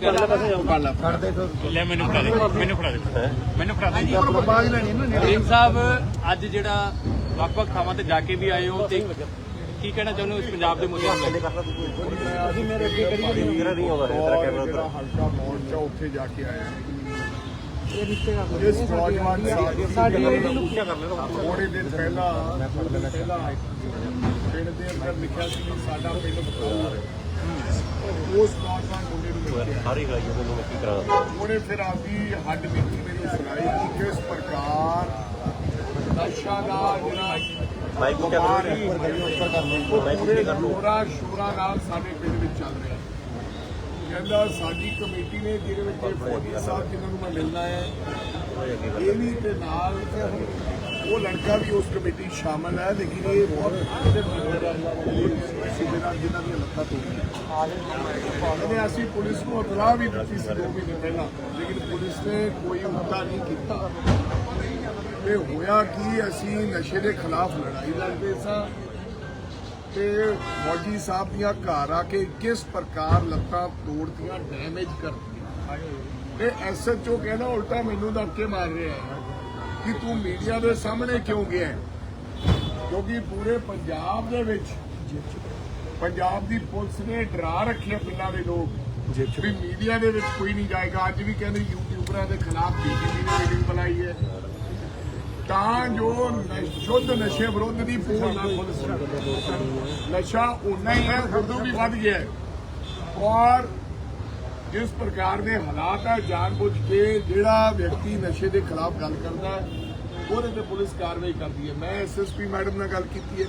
ਲੈ। ਮੈਨੂੰ ਫੜਾ ਦੇ ਮੈਨੂੰ ਫੜਾ ਦੇ। ਮੈਨੂੰ ਫੜਾ ਦੇ। ਬਾਗ ਲੈਣੀ ਨਾ ਸਿੰਘ ਸਾਹਿਬ ਅੱਜ ਜਿਹੜਾ ਵੱਖ-ਵੱਖ ਥਾਵਾਂ ਤੇ ਜਾ ਕੇ ਵੀ ਆਏ ਹੋ ਤੇ ਕੀ ਕਹਿਣਾ ਚਾਹੁੰਦੇ ਹੋ ਇਸ ਪੰਜਾਬ ਦੇ ਮੁੱਦੇ ਨੂੰ ਕੇ? ਅਸੀਂ ਮੇਰੇ ਅੱਗੇ ਕਰੀਏ ਮੇਰਾ ਨਹੀਂ ਆਉਂਦਾ ਤੇਰਾ ਕੈਮਰਾ ਜਿਹੜਾ ਹਲਕਾ ਮੋਰਚਾ ਉੱਥੇ ਜਾ ਕੇ ਆਇਆ ਇਹ ਰਿਸ਼ਤੇ ਕਰ ਇਸ ਨੌਜਵਾਨ ਸਾਡੀ ਦੀ ਇਹਨੂੰ ਕੀ ਕਰ ਲੈਣਾ ਥੋੜੇ ਦਿਨ ਪਹਿਲਾਂ ਪਹਿਲਾਂ ਪਿੰਡ ਦੇ ਅੰਦਰ ਲਿਖਿਆ ਸੀ ਸਾਡਾ ਪਿੰਡ ਬਤੌਰ ਉਸ ਨੌਜਵਾਨ ਮੁੰਡੇ ਨੂੰ ਮਿਲ ਗਿਆ ਸਾਰੀ ਗਾਈ ਉਹਨੂੰ ਮੈਂ ਕੀ ਕਰਾਂ ਉਹਨੇ ਫਿਰ ਆਪਦੀ ਹੱਡ ਬੀਤੀ ਮੈਨੂੰ ਸੁਣਾਈ ਕਿ ਕਿਸ ਪ੍ਰਕਾਰ ਨਸ਼ਾ ਦਾ ਜਿਹੜਾ ਮਾਈਕ ਨੂੰ ਵਪਾਰ ਕਿਆ ਹੈ, ਕਰਨਾ ਉਹ ਮਾਈਕ ਨੂੰ ਪੂਰੇ ਕਰ ਲਓ ਸ਼ੋਰਾ ਸ਼ੋਰਾ ਨਾਲ ਸਾਡੇ ਪਿੰਡ ਵਿੱਚ ਚੱਲ ਰਿਹਾ ਕਹਿੰਦਾ ਸਾਡੀ ਕਮੇਟੀ ਨੇ ਜਿਹਦੇ ਵਿੱਚ ਫੌਜੀ ਸਾਹਿਬ ਜਿਨ੍ਹਾਂ ਨੂੰ ਮੈਂ ਮਿਲਣਾ ਹੈ ਇਹ ਵੀ ਤੇ ਨਾਲ ਉਹ ਲੜਕਾ ਵੀ ਉਸ ਕਮੇਟੀ 'ਚ ਸ਼ਾਮਲ ਹੈ, ਲੇਕਿਨ ਇਹ ਬਹੁਤ ਅੱਛੇ ਮੈਂਬਰ ਜਿਨ੍ਹਾਂ ਦੀਆਂ ਲੱਤਾਂ ਤੋੜੀਆਂ। ਇਹਨੇ ਅਸੀਂ ਪੁਲਿਸ ਨੂੰ ਇਤਲਾਹ ਵੀ ਦਿੱਤੀ ਸੀ ਦੋ ਮਹੀਨੇ ਪਹਿਲਾਂ, ਲੇਕਿਨ ਪੁਲਿਸ ਨੇ ਕੋਈ ਉਲਟਾ ਨਹੀਂ ਕੀਤਾ। ਤੇ ਹੋਇਆ ਕਿ, ਅਸੀਂ ਨਸ਼ੇ ਦੇ ਖਿਲਾਫ ਲੜਾਈ ਲੜਦੇ ਸਾਂ ਤੇ ਫੌਜੀ ਸਾਹਿਬ ਦੀਆਂ ਘਰ ਆ ਕੇ ਕਿਸ ਪ੍ਰਕਾਰ ਲੱਤਾਂ ਤੋੜਦੀਆਂ ਡੈਮੇਜ ਕਰਤੀਆਂ ਤੇ ਐਸਐਚਓ ਕਹਿੰਦਾ, ਉਲਟਾ ਮੈਨੂੰ ਧੱਕੇ ਮਾਰ ਰਿਹਾ ਹੈ। ਕਿ ਤੂੰ ਮੀਡੀਆ ਦੇ ਸਾਹਮਣੇ ਕਿਉਂ ਗਿਆ ਕਿਉਂਕਿ ਪੂਰੇ ਪੰਜਾਬ ਦੇ ਵਿੱਚ ਪੰਜਾਬ ਦੀ ਪੁਲਿਸ ਨੇ ਡਰਾ ਰੱਖਿਆ ਪਿੰਡਾਂ ਦੇ ਲੋਕ ਵੀ ਮੀਡੀਆ ਦੇ ਵਿੱਚ ਕੋਈ ਨਹੀਂ ਜਾਏਗਾ। ਅੱਜ ਵੀ ਕਹਿੰਦੇ ਯੂਟਿਊਬਰਾਂ ਦੇ ਖਿਲਾਫ ਬੀਜੇਪੀ ਨੇ ਮੀਟਿੰਗ ਬੁਲਾਈ ਹੈ। ਤਾਂ ਜੋ ਸ਼ੁੱਧ ਨਸ਼ੇ ਵਿਰੁੱਧ ਦੀ ਪੋਲ ਨਾ ਖੁੱਲ ਨਸ਼ਾ ਉਨਾ ਹੀ ਹੈ, ਉਦੋਂ ਵੀ ਵੱਧ ਗਿਆ ਔਰ ਜਿਸ ਪ੍ਰਕਾਰ ਦੇ ਹਾਲਾਤ ਹੈ ਜਾਣਬੁੱਝ ਕੇ ਜਿਹੜਾ ਵਿਅਕਤੀ ਨਸ਼ੇ ਦੇ ਖਿਲਾਫ ਗੱਲ ਕਰਦਾ ਹੈ, ਉਹਦੇ ਤੇ ਪੁਲਿਸ ਕਾਰਵਾਈ ਕਰਦੀ ਹੈ। ਮੈਂ ਐਸਐਸਪੀ ਮੈਡਮ ਨਾਲ ਗੱਲ ਕੀਤੀ ਹੈ।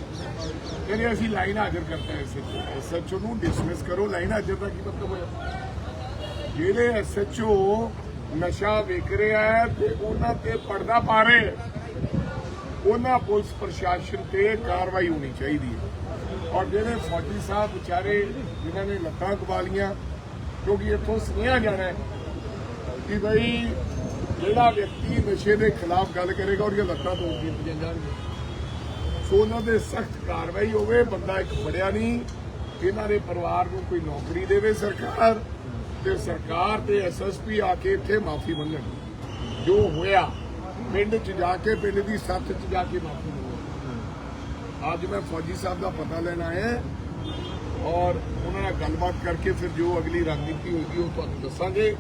ਕਹਿੰਦੇ ਅਸੀਂ ਲਾਈਨ ਹਾਜ਼ਰ ਕਰਤਾ ਹੈ ਐਸਐਚਓ ਐਸਐਚਓ ਨੂੰ। ਡਿਸਮਿਸ ਕਰੋ। ਲਾਈਨ ਹਾਜ਼ਰ ਦਾ ਕੀ ਮਤਲਬ ਹੋਇਆ? ਜਿਹੜੇ ਐਸਐਚਓ ਨਸ਼ਾ ਵੇਖ ਰਿਹਾ ਹੈ ਤੇ ਉਹਨਾਂ ਤੇ ਪਰਦਾ ਪਾ ਰਹੇ ਉਹਨਾਂ ਪੁਲਿਸ ਪ੍ਰਸ਼ਾਸਨ ਤੇ ਕਾਰਵਾਈ ਹੋਣੀ ਚਾਹੀਦੀ ਹੈ। ਔਰ ਜਿਹੜੇ ਫੌਜੀ ਸਾਹਿਬ ਵਿਚਾਰੇ, ਜਿਨ੍ਹਾਂ ਨੇ ਲੱਤਾਂ ਕਬਾ ਲੀਆਂ ਕਿਉਂਕਿ ਇੱਥੋਂ ਸੁਣਿਆ ਜਾਣਾ ਹੈ ਕਿ ਬਈ ਜਿਹੜਾ ਵਿਅਕਤੀ ਨਸ਼ੇ ਦੇ ਖਿਲਾਫ ਗੱਲ ਕਰੇਗਾ, ਉਹਦੀਆਂ ਲੱਤਾਂ ਤੋੜ ਦਿੱਤੀਆਂ ਜਾਣਗੀਆਂ। ਸੋ ਉਹਨਾਂ ਦੇ ਸਖਤ ਕਾਰਵਾਈ ਹੋਵੇ, ਬੰਦਾ ਇੱਕ ਫੜਿਆ ਨਹੀਂ, ਇਹਨਾਂ ਦੇ ਪਰਿਵਾਰ ਨੂੰ ਕੋਈ ਨੌਕਰੀ ਦੇਵੇ ਸਰਕਾਰ ਤੇ ਸਰਕਾਰ ਤੇ ਐਸਐਸਪੀ ਆ ਕੇ ਇੱਥੇ ਮਾਫੀ ਮੰਗਣ। ਜੋ ਹੋਇਆ, ਪਿੰਡ 'ਚ ਜਾ ਕੇ, ਪਿੰਡ ਦੀ ਸੱਥ 'ਚ ਜਾ ਕੇ ਮਾਫੀ ਮੰਗਣ। ਅੱਜ ਮੈਂ ਫੌਜੀ ਸਾਹਿਬ ਦਾ ਪਤਾ ਲੈਣ ਆਇਆ। ਔਰ ਉਹਨਾਂ ਨਾਲ ਗੱਲਬਾਤ ਕਰਕੇ ਫਿਰ ਜੋ ਅਗਲੀ ਰਣਨੀਤੀ ਹੋਏਗੀ ਉਹ ਤੁਹਾਨੂੰ ਦੱਸਾਂਗੇ।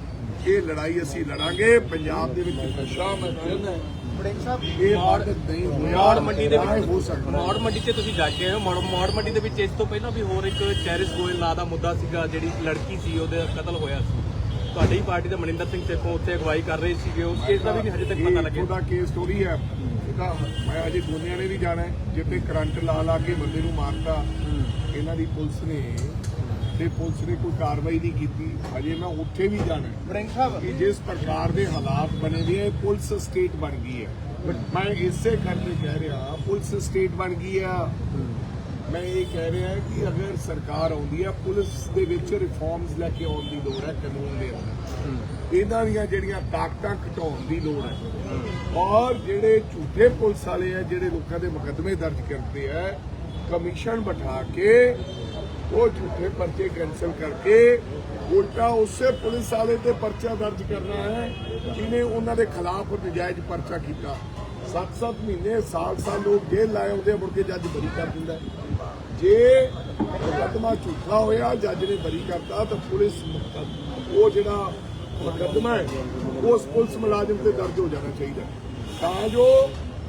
ਇਹ ਲੜਾਈ ਅਸੀਂ ਲੜਾਂਗੇ। ਪੰਜਾਬ ਦੇ ਵਿੱਚ ਨਸ਼ਾ ਮੈਂ ਕਹਿੰਦਾ ਬੜਿੰਗ ਸਾਹਿਬ ਇਹ ਆਦਤ ਨਹੀਂ ਮੌੜ ਮੰਡੀ ਦੇ ਨਾ ਹੀ ਵਿੱਚ ਸਕਦਾ ਮੌੜ ਮੰਡੀ ਤੇ ਤੁਸੀਂ ਜਾ ਕੇ ਆਏ ਹੋ। ਮੌੜ ਮੌੜ ਮੰਡੀ ਦੇ ਵਿੱਚ ਇਸ ਤੋਂ ਪਹਿਲਾਂ ਵੀ ਹੋਰ ਇੱਕ ਚੈਰਿਸ ਗੋਇਲ ਨਾਂ ਦਾ ਮੁੱਦਾ ਸੀਗਾ ਜਿਹੜੀ ਲੜਕੀ ਸੀ ਉਹਦਾ ਕਤਲ ਹੋਇਆ ਸੀ। ਤੁਹਾਡੀ ਪਾਰਟੀ ਦੇ ਮਨਿੰਦਰ ਸਿੰਘ ਸੇਖੋਂ ਉੱਥੇ ਅਗਵਾਈ ਕਰ ਰਹੇ ਸੀਗੇ। ਉਸ ਕੇਸ ਦਾ ਵੀ ਨਹੀਂ ਹਜੇ ਤੱਕ ਪਤਾ ਲੱਗਿਆ। ਉਹਦਾ ਕੇਸ ਥੋੜੀ ਹੈ। ਇਹਦਾ ਮੈਂ ਅਜੇ ਦੁਨੀਆ ਨੇ ਵੀ ਜਾਣਾ ਜਿੱਤੇ ਕਰੰਟ ਲਾ ਲਾ ਕੇ ਬੰਦੇ ਨੂੰ ਮਾਰਤਾ। ਇਹਨਾਂ ਦੀ ਪੁਲਿਸ ਨੇ ਤੇ ਪੁਲਿਸ ਨੇ ਕੋਈ ਕਾਰਵਾਈ ਨਹੀਂ ਕੀਤੀ। ਅਜੇ ਮੈਂ ਉੱਥੇ ਵੀ ਜਾਣਾ। ਹੈ ਬੜਿੰਗ ਸਾਹਿਬ ਕਿ ਜਿਸ ਪ੍ਰਕਾਰ ਦੇ ਹਾਲਾਤ ਬਣੇ ਨੇ ਇਹ ਪੁਲਿਸ ਸਟੇਟ ਬਣ ਗਈ ਹੈ। ਮੈਂ ਇਸੇ ਕਰਕੇ ਕਹਿ ਰਿਹਾ ਪੁਲਿਸ ਸਟੇਟ ਬਣ ਗਈ ਆ। ਮੈਂ ਇਹ ਕਹਿ ਰਿਹਾ ਕਿ ਅਗਰ ਸਰਕਾਰ ਆਉਂਦੀ ਹੈ ਪੁਲਿਸ ਦੇ ਵਿੱਚ ਰਿਫਾਰਮਸ ਲੈ ਕੇ ਆਉਣ ਦੀ ਲੋੜ ਹੈ ਕਾਨੂੰਨ ਦੇ ਅੰਦਰ। ਇਹਨਾਂ ਦੀਆਂ ਜਿਹੜੀਆਂ ਤਾਕਤਾਂ ਘਟਾਉਣ ਦੀ ਲੋੜ ਹੈ। ਔਰ ਜਿਹੜੇ ਝੂਠੇ ਪੁਲਿਸ ਵਾਲੇ ਆ ਜਿਹੜੇ ਲੋਕਾਂ ਦੇ ਮੁਕੱਦਮੇ ਦਰਜ ਕਰਦੇ ਆ ਕਮਿਸ਼ਨ ਬਿਠਾ ਕੇ ਉਹ ਝੂਠੇ ਪਰਚੇ ਕੈਨਸਲ ਕਰਕੇ ਉਲਟਾ ਉਸੇ ਪੁਲਿਸ ਵਾਲੇ ਤੇ ਪਰਚਾ ਦਰਜ ਕਰਨਾ ਹੈ, ਜਿਹਨੇ ਉਹਨਾਂ ਦੇ ਖਿਲਾਫ ਨਜਾਇਜ਼ ਪਰਚਾ ਕੀਤਾ। 7-7 ਮਹੀਨੇ, ਸਾਲ-ਸਾਲ ਲੋਕ ਜੇਲ੍ਹ ਲਾਏ ਹੁੰਦੇ ਮੁੜ ਕੇ ਜੱਜ ਬਰੀ ਕਰ ਦਿੰਦਾ ਜੇ ਮੁਕੱਦਮਾ ਝੂਠਾ ਹੋਇਆ, ਜੱਜ ਨੇ ਬਰੀ ਕਰਤਾ, ਤਾਂ ਪੁਲਿਸ ਉਹ ਜਿਹੜਾ ਮੁਕੱਦਮਾ ਹੈ, ਉਸ ਪੁਲਿਸ ਮੁਲਾਜ਼ਮ ਤੇ ਦਰਜ ਹੋ ਜਾਣਾ ਚਾਹੀਦਾ ਤਾਂ ਜੋ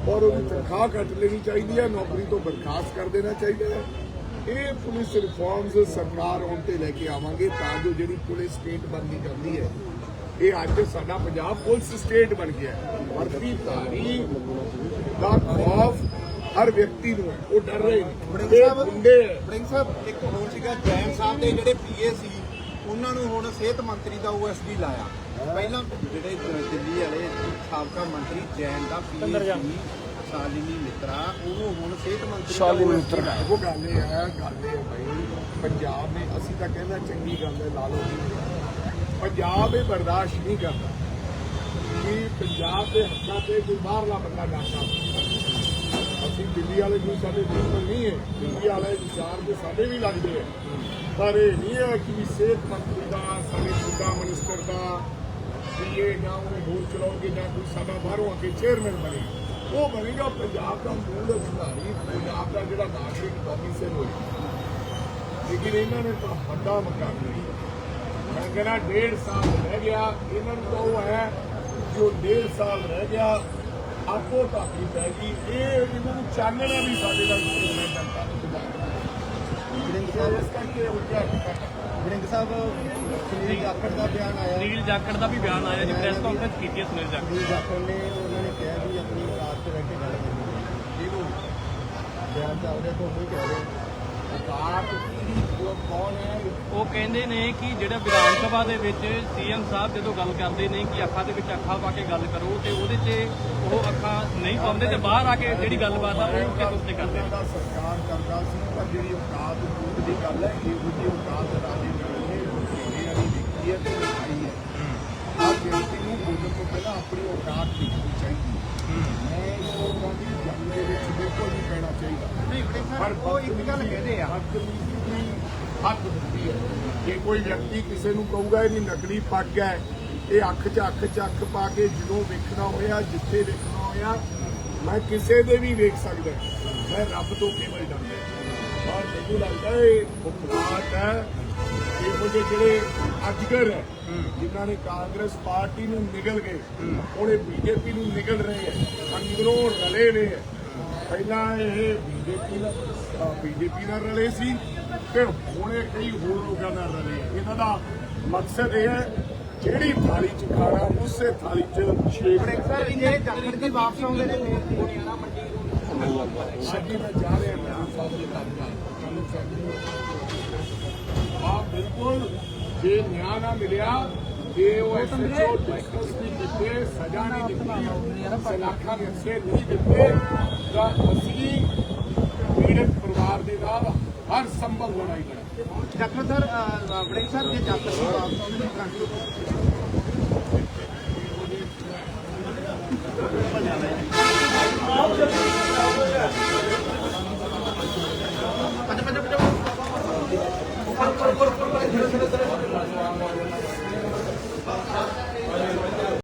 ਔਰ ਉਹਦੀ ਤਨਖਾਹ ਕੱਟ ਲੈਣੀ ਚਾਹੀਦੀ ਹੈ ਨੌਕਰੀ ਤੋਂ ਬਰਖਾਸਤ ਕਰ ਦੇਣਾ ਚਾਹੀਦਾ ਹੈ। ਇਹ ਪੁਲਿਸ ਰਿਫਾਰਮਸ ਸਰਕਾਰ ਆਉਣ ਤੇ ਲੈ ਕੇ ਆਵਾਂਗੇ ਤਾਂ ਜੋ ਜਿਹੜੀ ਪੁਲਿਸ ਸਟੇਟ ਬਣਨੀ ਚਾਹੁੰਦੀ ਹੈ ਇਹ ਅੱਜ ਸਾਡਾ ਪੰਜਾਬ ਪੁਲਿਸ ਸਟੇਟ ਬਣ ਗਿਆ ਹੈ। ਵਰਦੀ ਧਾਰੀ ਦਾ ਖੌਫ ਹਰ ਵਿਅਕਤੀ ਨੂੰ ਉਹ ਡਰ ਰਹੇ ਨੇ। ਇਹ ਗੁੰਡੇ ਬੜਿੰਗ ਸਾਹਿਬ ਇੱਕ ਹੋਰ ਸੀਗਾ ਜੈਨ ਸਾਹਿਬ ਦੇ ਜਿਹੜੇ ਪੀਏ ਸੀ ਉਹਨਾਂ ਨੂੰ ਹੁਣ ਸਿਹਤ ਮੰਤਰੀ ਦਾ ਓਐਸਡੀ ਲਾਇਆ। ਪਹਿਲਾਂ ਜਿਹੜੇ ਦਿੱਲੀ ਵਾਲੇ ਸਾਬਕਾ ਮੰਤਰੀ ਜੈਨ ਦਾ ਪੀਏ ਸ਼ਾਲਿਨੀ ਮਿੱਤਰਾ ਉਹਨੂੰ ਹੁਣ ਸਿਹਤ ਮੰਤਰੀ ਸ਼ਾਲਿਨੀ ਮਿੱਤਰਾ। ਉਹ ਗੱਲ ਇਹ ਹੈ ਗੱਲ ਇਹ ਹੈ ਭਾਈ ਪੰਜਾਬ ਨੇ ਅਸੀਂ ਤਾਂ ਕਹਿੰਦਾ ਚੰਗੀ ਗੱਲ ਹੈ ਲਾ ਲਓ ਜੀ। ਪੰਜਾਬ ਇਹ ਬਰਦਾਸ਼ਤ ਨਹੀਂ ਕਰਦਾ ਕਿ ਪੰਜਾਬ ਦੇ ਹੱਕਾਂ ਤੇ ਕੋਈ ਬਾਹਰਲਾ ਬੰਦਾ ਡਾਕਾ ਅਸੀਂ ਦਿੱਲੀ ਵਾਲੇ ਕੋਈ ਸਾਡੇ ਦੁਸ਼ਮਣ ਨਹੀਂ ਹੈ ਦਿੱਲੀ ਵਾਲੇ ਵਿਚਾਰ ਦੇ ਸਾਡੇ ਵੀ ਲੱਗਦੇ ਹੈ। ਪਰ ਇਹ ਨਹੀਂ ਹੈ ਕਿ ਸਿਹਤ ਮੰਤਰੀ ਦਾ ਸਾਡੇ ਸੁਦਾ ਮਿਨਿਸਟਰ ਦਾ ਵੀ ਜਾਂ ਉਹ ਹੋਰ ਚਲਾਉਣਗੇ ਜਾਂ ਕੋਈ ਸਾਡਾ ਬਾਹਰੋਂ ਆ ਕੇ ਚੇਅਰਮੈਨ ਬਣੇ ਉਹ ਬਣੇਗਾ ਪੰਜਾਬ ਦਾ ਮੂਲ ਅਧਿਕਾਰੀ, ਪੰਜਾਬ ਦਾ ਜਿਹੜਾ ਨਾਗਰਿਕ ਆਫੀਸਰ ਹੋਏ। ਲੇਕਿਨ ਇਹਨਾਂ ਨੇ ਤਾਂ ਵੱਡਾ ਮਕਾਮ ਲਿਆ ਮੈਂ ਕਹਿੰਦਾ ਡੇਢ ਸਾਲ ਰਹਿ ਗਿਆ, ਇਹਨਾਂ ਨੂੰ ਤਾਂ ਉਹ ਹੈ ਜੋ ਡੇਢ ਸਾਲ ਰਹਿ ਗਿਆ, ਆਪੋ ਧਾਪੀ ਪੈ ਗਈ। ਇਹ ਇਹਨਾਂ ਨੂੰ ਚਾਨਣਾ ਵੀ ਸਾਡੇ ਨਾਲ ਕੋਈ ਨਹੀਂ ਕਰਦਾ। ਇਸ ਕਰਕੇ ਉਹ ਕਿਹਾ ਵੜਿੰਗ ਸਾਹਿਬ ਸੁਨੀਲ ਜਾਖੜ ਦਾ ਬਿਆਨ ਆਇਆ। ਸੁਨੀਲ ਜਾਖੜ ਦਾ ਵੀ ਬਿਆਨ ਆਇਆ ਜੀ ਪ੍ਰੈਸ ਕਾਨਫਰੰਸ ਕੀਤੀ ਹੈ ਸੁਨੀਲ ਜਾਖੜ। ਸੁਨੀਲ ਜਾਖੜ ਨੇ ਉਹਨਾਂ ਨੇ ਕਿਹਾ ਵੀ ਆਪਣੀ ਔਕਾਤ ਤੇ ਰਹਿ ਕੇ ਗੱਲ ਕਰਨੀ ਇਹਨੂੰ ਬਿਆਨ ਚੱਲ ਰਿਹਾ ਤੁਹਾਨੂੰ ਕਹਿ ਰਹੇ ਕੌਣ ਹੈ? ਉਹ ਕਹਿੰਦੇ ਨੇ ਕਿ ਜਿਹੜਾ ਵਿਧਾਨ ਸਭਾ ਦੇ ਵਿੱਚ ਸੀਐਮ ਸਾਹਿਬ ਜਦੋਂ ਗੱਲ ਕਰਦੇ ਨੇ ਕਿ ਅੱਖਾਂ ਦੇ ਵਿੱਚ ਅੱਖਾਂ ਪਾ ਕੇ ਗੱਲ ਕਰੋ ਤੇ ਉਹਦੇ 'ਚ ਉਹ ਅੱਖਾਂ ਨਹੀਂ ਪਾਉਂਦੇ ਤੇ ਬਾਹਰ ਆ ਕੇ ਜਿਹੜੀ ਗੱਲਬਾਤ ਆ ਉਹ ਕਿਸ ਉੱਤੇ ਕਰਦੇ ਨੇ? ਸਰਕਾਰ ਕਰਦਾ ਸੀ ਪਰ ਜਿਹੜੀ ਔਕਾਤ ਦੂਰ ਦੀ ਗੱਲ ਹੈ ਇਹੋ ਜਿਹੀ ਔਕਾਤ ਰਾਜੇ ਨੇ ਇਹ ਵਾਲੀ ਦੇਖੀ ਹੈ ਤੇ ਦਿਖਾਈ ਹੈ। ਆਹ ਬੇਨਤੀ ਨੂੰ ਬੋਲਣ ਤੋਂ ਪਹਿਲਾਂ ਆਪਣੀ ਔਕਾਤ ਦੇਖਣੀ ਚਾਹੀਦੀ ਹੈ। ਮੈਂ ਇਸ ਲੋਕਾਂ ਦੀ ਜੰਗ ਦੇ ਵਿੱਚ ਬਿਲਕੁਲ ਨਹੀਂ ਪੈਣਾ ਚਾਹੀਦਾ। ਨਹੀਂ ਪਰ ਉਹ ਇੱਕ ਗੱਲ ਕਹਦੇ ਆ। ਬਦਤਮੀਜ਼ੀ ਦੀ ਹੱਕ ਹੁੰਦੀ ਹੈ। ਜੇ ਕੋਈ ਵਿਅਕਤੀ ਕਿਸੇ ਨੂੰ ਕਹੂਗਾ ਇਹਦੀ ਨਕਲੀ ਪੱਗ ਹੈ, ਇਹ ਅੱਖ 'ਚ ਅੱਖ 'ਚ ਅੱਖ ਪਾ ਕੇ ਜਦੋਂ ਵੇਖਣਾ ਹੋਇਆ, ਜਿੱਥੇ ਵੇਖਣਾ ਹੋਇਆ, ਮੈਂ ਕਿਸੇ ਦੇ ਵੀ ਵੇਖ ਸਕਦਾ। ਮੈਂ ਰੱਬ ਤੋਂ ਕੇਵਲ ਡਰਦਾ। ਔਰ ਮੈਨੂੰ ਲੱਗਦਾ ਇਹ ਬੁਖਲਾਟ ਹੈ, ਇਹੋ ਜਿਹੇ ਜਿਹੜੇ ਅਜਗਰ ਹੈ, ਜਿਨ੍ਹਾਂ ਨੇ ਕਾਂਗਰਸ ਪਾਰਟੀ ਨੂੰ ਨਿਗਲ ਗਏ ਉਹਨੇ ਬੀਜੇਪੀ ਨੂੰ ਨਿਗਲ ਰਹੇ ਹੈ, ਅੰਦਰੋਂ ਰਲੇ ਨੇ ਹੈ। ਪਹਿਲਾਂ ਇਹ ਬੀਜੇਪੀ ਨਾਲ ਬੀਜੇਪੀ ਨਾਲ ਰਲੇ ਸੀ ਤੇ ਹੁਣੇ ਕਈ ਹੋਰ ਲੋਕਾਂ ਨਾਲ ਰਲੇ ਇਹਨਾਂ ਦਾ ਮਕਸਦ ਇਹ ਹੈ, ਜਿਹੜੀ ਥਾਲੀ 'ਚ ਖਾਣਾ, ਉਸੇ ਥਾਲੀ 'ਚ ਛੇਕ ਵੜਿੰਗ ਸਾਹਿਬ ਜਾਖੜ ਜੀ ਵਾਪਸ ਆਉਂਦੇ ਨੇ ਫਿਰ ਸੱਜੀ, ਮੈਂ ਜਾ ਰਿਹਾ ਮੈਂ ਸਾਹਿਬ ਦੇ ਆ ਬਿਲਕੁਲ, ਜੇ ਨਿਆਂ ਨਾ ਮਿਲਿਆ ਜੇ ਉਹ ਐਸਐਚਓ ਟੈਕਸ ਨਹੀਂ ਦਿੱਤੇ ਸਜ਼ਾ ਨਹੀਂ ਦਿੱਤੀ ਸਲਾਖਾਂ ਦੇ ਸੇ ਨਹੀਂ ਦਿੱਤੇ ਤਾਂ ਅਸੀਂ ਪੀੜਤ ਪਰਿਵਾਰ ਦੇ ਨਾਲ ਹਰ ਸੰਭਵ ਲੜਾਈ ਕਰਾਂਗੇ ਡਾਕਟਰ ਸਰ ਵੜਿੰਗ ਸਾਹਿਬ ਜੇ ਜੱਟ ਨੂੰ ਵਾਪਸ ਆਉਣ ਦੀ ਗਰੰਟੀ ਆਪ ਜਲਦੀ